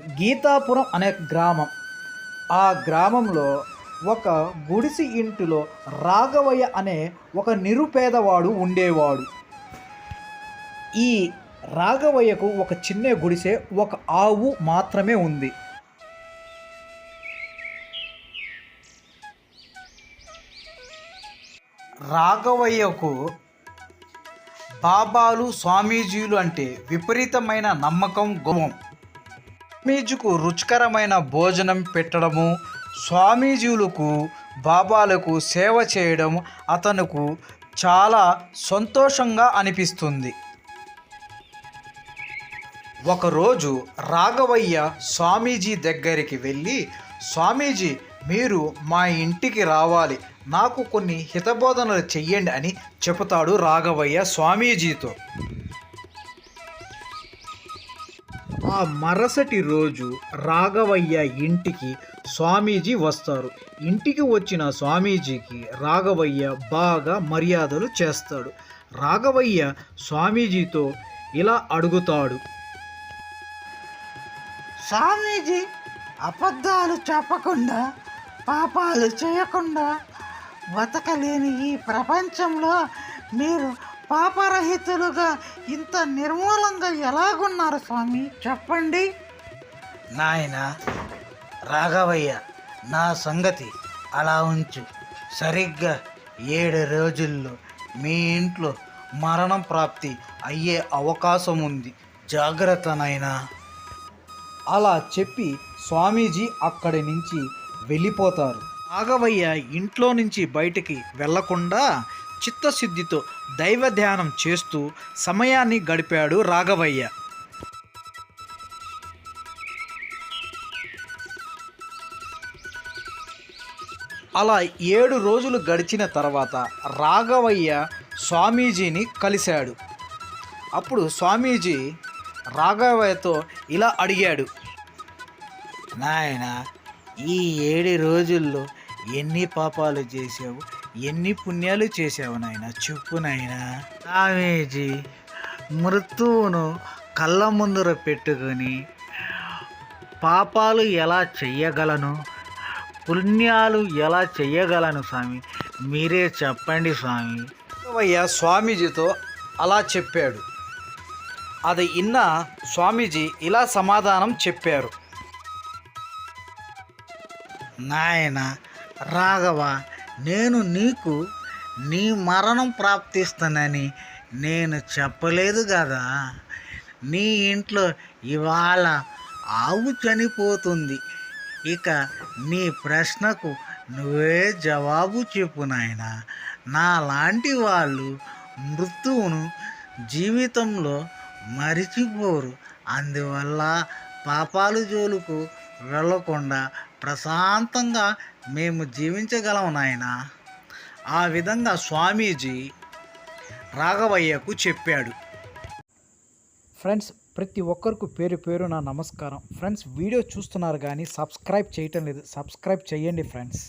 గీతాపురం అనే గ్రామం. ఆ గ్రామంలో ఒక గుడిసి ఇంటిలో రాఘవయ్య అనే ఒక నిరుపేదవాడు ఉండేవాడు. ఈ రాఘవయ్యకు ఒక చిన్న గుడిసె ఒక ఆవు మాత్రమే ఉంది. రాఘవయ్యకు బాబాలు స్వామీజీలు అంటే విపరీతమైన నమ్మకం గౌరవం. స్వామీజీకు రుచికరమైన భోజనం పెట్టడము స్వామీజీలకు బాబాలకు సేవ చేయడం అతనుకు చాలా సంతోషంగా అనిపిస్తుంది. ఒకరోజు రాఘవయ్య స్వామీజీ దగ్గరికి వెళ్ళి స్వామీజీ మీరు మా ఇంటికి రావాలి. నాకు కొన్ని హితబోధనలు చెయ్యండి అని చెబుతాడు రాఘవయ్య స్వామీజీతో. ఆ మరుసటి రోజు రాఘవయ్య ఇంటికి స్వామీజీ వస్తారు. ఇంటికి వచ్చిన స్వామీజీకి రాఘవయ్య బాగా మర్యాదలు చేస్తాడు. రాఘవయ్య స్వామీజీతో ఇలా అడుగుతాడు. స్వామీజీ అబద్ధాలు చెప్పకుండా పాపాలు చేయకుండా బతకలేని ఈ ప్రపంచంలో మీరు పాపరహితులుగా ఇంత నిర్మూలంగా ఎలాగున్నారు స్వామి? చెప్పండి. నాయన రాఘవయ్య నా సంగతి అలా ఉంచు. సరిగ్గా ఏడు రోజుల్లో మీ ఇంట్లో మరణం ప్రాప్తి అయ్యే అవకాశం ఉంది జాగ్రత్తనైనా అలా చెప్పి స్వామీజీ అక్కడి నుంచి వెళ్ళిపోతారు. రాఘవయ్య ఇంట్లో నుంచి బయటికి వెళ్ళకుండా చిత్తశుద్ధితో దైవ ధ్యానం చేస్తూ సమయాన్ని గడిపాడు రాఘవయ్య. అలా ఏడు రోజులు గడిచిన తర్వాత రాఘవయ్య స్వామీజీని కలిశాడు. అప్పుడు స్వామీజీ రాఘవయ్యతో ఇలా అడిగాడు. నాయన ఈ ఏడు రోజుల్లో ఎన్ని పాపాలు చేసావు ఎన్ని పుణ్యాలు చేసావు నాయన? చెప్పు నాయన. స్వామీజీ మృత్యువును కళ్ళ ముందర పెట్టుకొని పాపాలు ఎలా చెయ్యగలను? పుణ్యాలు ఎలా చెయ్యగలను స్వామి? మీరే చెప్పండి స్వామి. రాఘవయ్య స్వామీజీతో అలా చెప్పాడు. అది ఇన్న స్వామీజీ ఇలా సమాధానం చెప్పారు. నాయన రాఘవ నేను నీకు నీ మరణం ప్రాప్తిస్తానని నేను చెప్పలేదు కదా. నీ ఇంట్లో ఇవాళ ఆవు చనిపోతుంది. ఇక నీ ప్రశ్నకు నువ్వే జవాబు చెప్పు నాయన. నా లాంటి వాళ్ళు మృత్యువును జీవితంలో మరిచిపోరు. అందువల్ల పాపాలు జోలుకు వెళ్ళకుండా ప్రశాంతంగా మేము జీవించగలం నాయన. ఆ విధంగా స్వామీజీ రాఘవయ్యకు చెప్పాడు. ఫ్రెండ్స్ ప్రతి ఒక్కరికి పేరు పేరు నా నమస్కారం. ఫ్రెండ్స్ వీడియో చూస్తున్నారు కానీ సబ్స్క్రైబ్ చేయటం లేదు. సబ్స్క్రైబ్ చేయండి ఫ్రెండ్స్.